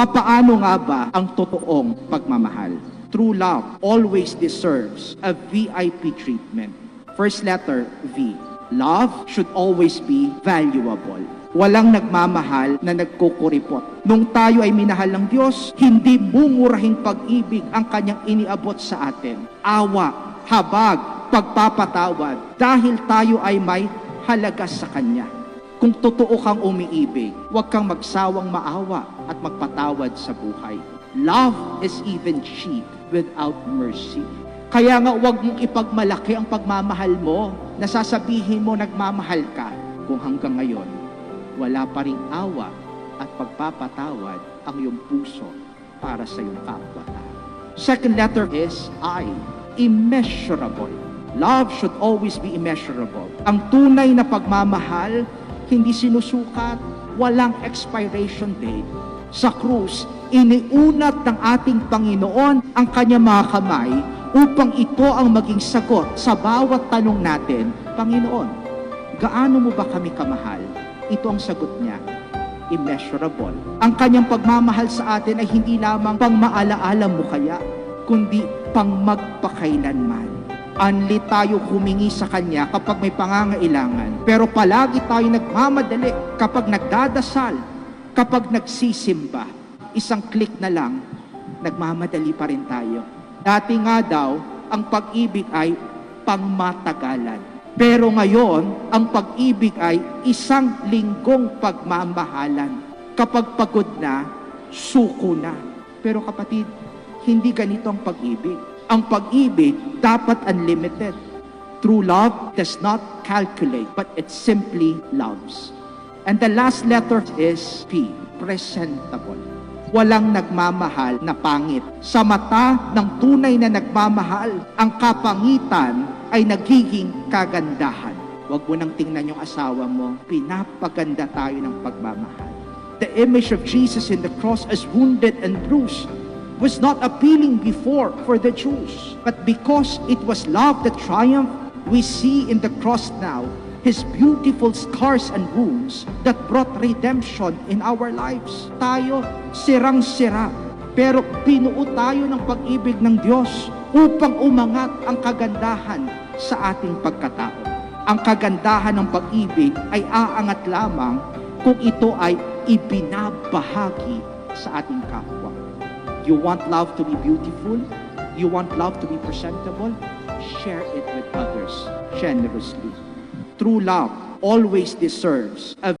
Papaano nga ba ang totoong pagmamahal? True love always deserves a VIP treatment. First letter, V. Love should always be valuable. Walang nagmamahal na nagkukuripot. Nung tayo ay minahal ng Diyos, hindi mumurahing pag-ibig ang kanyang iniabot sa atin. Awa, habag, pagpapatawad, dahil tayo ay may halaga sa Kanya. Kung totoo kang umiibig, huwag kang magsawang maawa at magpatawad sa buhay. Love is even cheap without mercy. Kaya nga huwag mong ipagmalaki ang pagmamahal mo na sasabihin mo nagmamahal ka kung hanggang ngayon wala pa ring awa at pagpapatawad ang iyong puso para sa iyong kapwa-tao. Second letter is I, immeasurable. Love should always be immeasurable. Ang tunay na pagmamahal, hindi sinusukat, walang expiration date. Sa krus, iniunat ng ating Panginoon ang kanyang mga kamay upang ito ang maging sagot sa bawat tanong natin, Panginoon, gaano mo ba kami kamahal? Ito ang sagot niya, immeasurable. Ang kanyang pagmamahal sa atin ay hindi lamang pang maalaala mo kaya, kundi pang magpakailanman. Anli tayo humingi sa Kanya kapag may pangangailangan. Pero palagi tayo nagmamadali kapag nagdadasal, kapag nagsisimba. Isang click na lang, nagmamadali pa rin tayo. Dati nga daw, ang pag-ibig ay pangmatagalan. Pero ngayon, ang pag-ibig ay isang linggong pagmamahalan. Kapag pagod na, suko na. Pero kapatid, hindi ganito ang pag-ibig. Ang pag-ibig dapat unlimited. True love does not calculate, but it simply loves. And the last letter is P, presentable. Walang nagmamahal na pangit. Sa mata ng tunay na nagmamahal, ang kapangitan ay nagiging kagandahan. Huwag mo nang tingnan yung asawa mo, pinapaganda tayo ng pagmamahal. The image of Jesus in the cross as wounded and bruised was not appealing before for the Jews. But because it was love that triumphed, we see in the cross now His beautiful scars and wounds that brought redemption in our lives. Tayo, sirang-sira, pero pinuo tayo ng pag-ibig ng Diyos upang umangat ang kagandahan sa ating pagkatao. Ang kagandahan ng pag-ibig ay aangat lamang kung ito ay ibinabahagi sa ating kapwa. You want love to be beautiful? You want love to be presentable? Share it with others generously. True love always deserves a